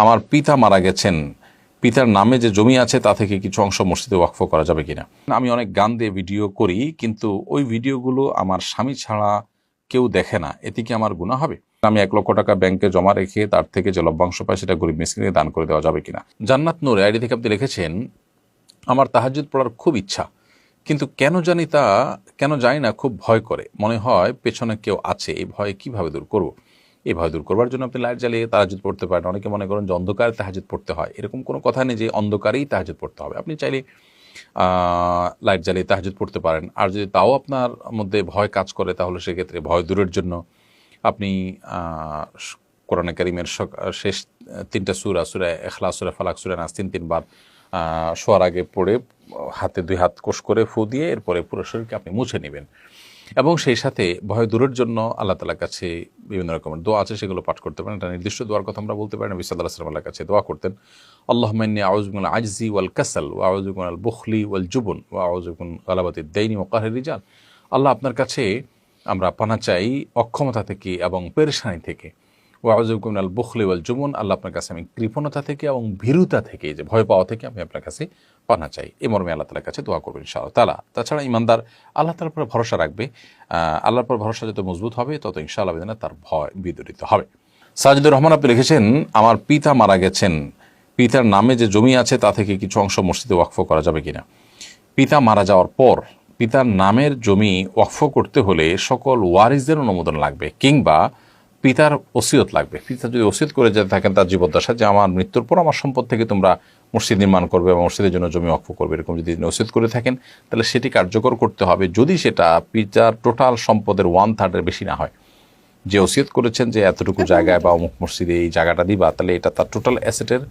আমার পিতা মারা গেছেন। পিতার নামে যে জমি আছে, তা থেকে কিছু অংশ মসজিদে ওয়াকফ করা যাবে কিনা? আমি অনেক গান দিয়ে ভিডিও করি, কিন্তু ওই ভিডিওগুলো আমার স্বামী ছাড়া কেউ দেখে না। এতে কি আমার গুণা হবে? আমি এক লক্ষ টাকা ব্যাংকে জমা রেখে তার থেকে যে লভ্যাংশ পাই সেটা গরিব মিসকিনে দান করে দেওয়া যাবে কিনা? জান্নাত নূর আইডি থেকে আপনি লিখেছেন আমার তাহাজুদ পড়ার খুব ইচ্ছা। কিন্তু কেন জানি তা, কেন জানি না, খুব ভয় করে। মনে হয় পেছনে কেউ আছে, এই ভয় কীভাবে দূর করব? এই ভয় দূর করবার জন্য আপনি লাইট জ্বালিয়ে তাহাজুদ পড়তে পারেন। অনেকে মনে করেন যে অন্ধকারে তাহাজুদ পড়তে হয়। এরকম কোনো কথা নেই যে অন্ধকারেই তাহাজুদ পড়তে হবে। আপনি চাইলে লাইট জ্বালিয়ে তাহাজুদ পড়তে পারেন। আর যদি তাও আপনার মধ্যে ভয় কাজ করে, তাহলে সেক্ষেত্রে ভয় দূরের জন্য আপনি কোরআনে কারিমের শেষ তিনটা সুরা সুরা এখলা সুরা ফালাক, সুরা নাস তিন তিনবার শোয়ার আগে পড়ে, হাতে দুই হাত কোষ করে ফু দিয়ে এরপরে পুরো শরীরকে আপনি মুছে নেবেন। এবং সেই সাথে ভয় দূরের জন্য আল্লাহ তালার কাছে বিভিন্ন রকমের দোয়া আছে, সেগুলো পাঠ করতে পারেন। একটা নির্দিষ্ট দোয়ার কথা আমরা বলতে পারি। নবী সাল্লাহ সাল্লাম আল্লাহর কাছে দোয়া করতেন আল্লাহ মান্নি আউজগুল আজজি ওয়াল কাসাল ওয়া আউজুগুন আল বুখলি ওয়াল জুবন ওয়া আউজুগুন আলাবাতি দেইনি ও কাহের রিজাল। আল্লাহ আপনার কাছে আমরা পানা চাই অক্ষমতা থেকে এবং পেরেশানি থেকে। ওয়াজুকুম আল বুখলি ওয়াল জুমুন, আল্লাহ আপনার কাছে আমি কৃপণতা থেকে এবং ভীরুতা থেকে যে ভয় পাওয়া থেকে আমি আপনার কাছে পানা চাই। এ মর্মে আল্লাহ তালার কাছে দোয়া করবেন ইনশাআল্লাহ তালা তাছাড়া ইমানদার আল্লাহ তালার উপরে ভরসা রাখবে। আল্লাহর পর ভরসা যত মজবুত হবে, তত ইনশাআল্লাহ তার ভয় বিদরিত হবে। সাজিদুর রহমান, আপনি লিখেছেন, আমার পিতা মারা গেছেন। পিতার নামে যে জমি আছে, তা থেকে কিছু অংশ মসজিদে ওয়াকফ করা যাবে কিনা? পিতা মারা যাওয়ার পর পিতার নামের জমি ওয়াকফ করতে হলে সকল ওয়ারিসদের অনুমোদন লাগবে কিংবা পিতার ওসিয়ত লাগবে। পিতা যদি ওসিয়ত করে যেতে থাকেন তার জীবদ্দশা যে আমার মৃত্যুর পর আমার সম্পদ থেকে তোমরা মসজিদ নির্মাণ করবে এবং মসজিদের জন্য জমি অক্ষ করবে এরকম যদি তিনি ওসিয়ত করে থাকেন তাহলে সেটি কার্যকর করতে হবে। যদি সেটা পিতার টোটাল সম্পদের ওয়ান থার্ডের বেশি না হয় যে ওসিয়ত করেছেন যে এতটুকু জায়গায় বা অমুক মসজিদে এই জায়গাটা দিবা তাহলে এটা তার টোটাল অ্যাসেটের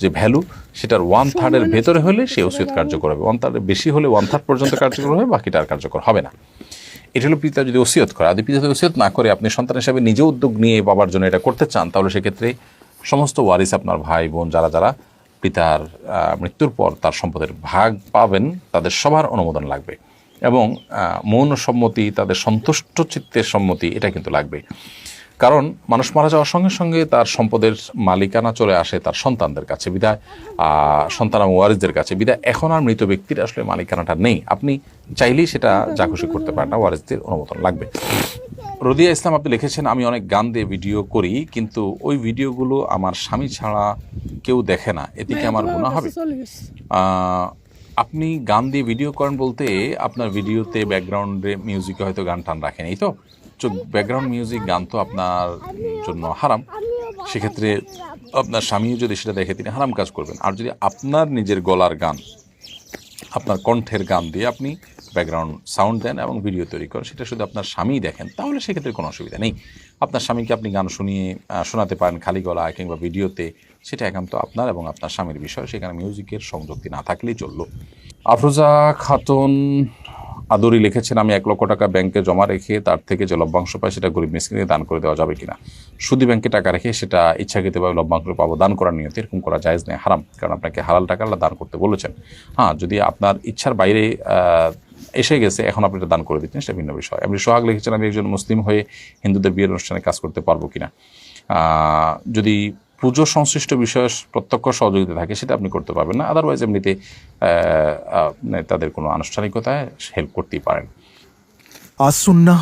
যে ভ্যালু সেটার ওয়ান থার্ডের ভেতরে হলে সে ওসিয়ত কার্যকর হবে। ওয়ান থার্ডের বেশি হলে ওয়ান থার্ড পর্যন্ত কার্যকর হবে বাকিটা আর কার্যকর হবে না। এটা হলো পিতা যদি ওসিয়ত করে, আদি পিতা যদি ওসিয়ত না করে আপনি সন্তান হিসাবে নিজে উদ্যোগ নিয়ে বাবার জন্য এটা করতে চান, তাহলে সেক্ষেত্রে সমস্ত ওয়ারিস আপনার ভাই বোন যারা যারা পিতার মৃত্যুর পর তার সম্পদের ভাগ পাবেন, তাদের সবার অনুমোদন লাগবে। এবং মৌন সম্মতি তাদের সন্তুষ্ট চিত্তের সম্মতি, এটা কিন্তু লাগবে কারণ মানুষ মারা যাওয়ার সঙ্গে সঙ্গে তার সম্পদের মালিকানা চলে আসে তার সন্তানদের কাছে বিদায় সন্তান ওয়ারিসদের কাছে বিদায়। এখন আর মৃত ব্যক্তির আসলে মালিকানাটা নেই। আপনি চাইলেই সেটা যা খুশি করতে পারেন না, ওয়ারিসদের অনুমোদন লাগবে। রদিয়া ইসলাম, আপনি লিখেছেন, আমি অনেক গান দিয়ে ভিডিও করি, কিন্তু ওই ভিডিওগুলো আমার স্বামী ছাড়া কেউ দেখে না। এতে কি আমার গুণা হবে? আপনি গান দিয়ে ভিডিও করেন বলতে আপনার ভিডিওতে ব্যাকগ্রাউন্ডে মিউজিকে হয়তো গান টান রাখেন। এই তো? ব্যাকগ্রাউন্ড মিউজিক গান তো আপনার জন্য হারাম। সেক্ষেত্রে আপনার স্বামীও যদি সেটা দেখে, তিনি হারাম কাজ করবেন। আর যদি আপনার নিজের গলার গান, আপনার কণ্ঠের গান দিয়ে আপনি ব্যাকগ্রাউন্ড সাউন্ড দেন এবং ভিডিও তৈরি করেন, সেটা শুধু আপনার স্বামী দেখেন, তাহলে সেক্ষেত্রে কোনো অসুবিধা নেই। আপনার স্বামীকে আপনি গান শুনিয়ে শোনাতে পারেন খালি গলা কিংবা ভিডিওতে সেটা একান্ত আপনার এবং আপনার স্বামীর বিষয়। সেখানে মিউজিকের সংযুক্তি না থাকলেই চলল। আফরোজা খাতুন আদরি লিখেছেন, আমি এক লক্ষ টাকা ব্যাংকে জমা রেখে তার থেকে যে লভ্যাংশ পাই সেটা গরিব মিসকিনে দান করে দেওয়া যাবে কিনা? শুধু ব্যাংকে টাকা রেখে সেটা ইচ্ছাকৃতভাবে লভ্যাংশ পাবো, দান করার নিয়তে এরকম করা জায়েজ নেই হারাম। কারণ আপনাকে হালাল টাকা দান করতে বলেছেন। হ্যাঁ যদি আপনার ইচ্ছার বাইরে এসে গেছে, এখন আপনি এটা দান করে দিচ্ছেন, সেটা ভিন্ন বিষয়। আপনি সোহাগ লিখেছেন, আমি একজন মুসলিম হয়ে হিন্দুদের বিয়ের অনুষ্ঠানে কাজ করতে পারব কিনা? যদি পুজো সংশ্লিষ্ট বিষয়ে প্রত্যক্ষ সহযোগিতা থাকে, সেটা আপনি করতে পারবেন না। আদারওয়াইজ এমনিতে তাদের কোনো আনুষ্ঠানিকতায় হেল্প করতেই পারেন। আসুন্নাহ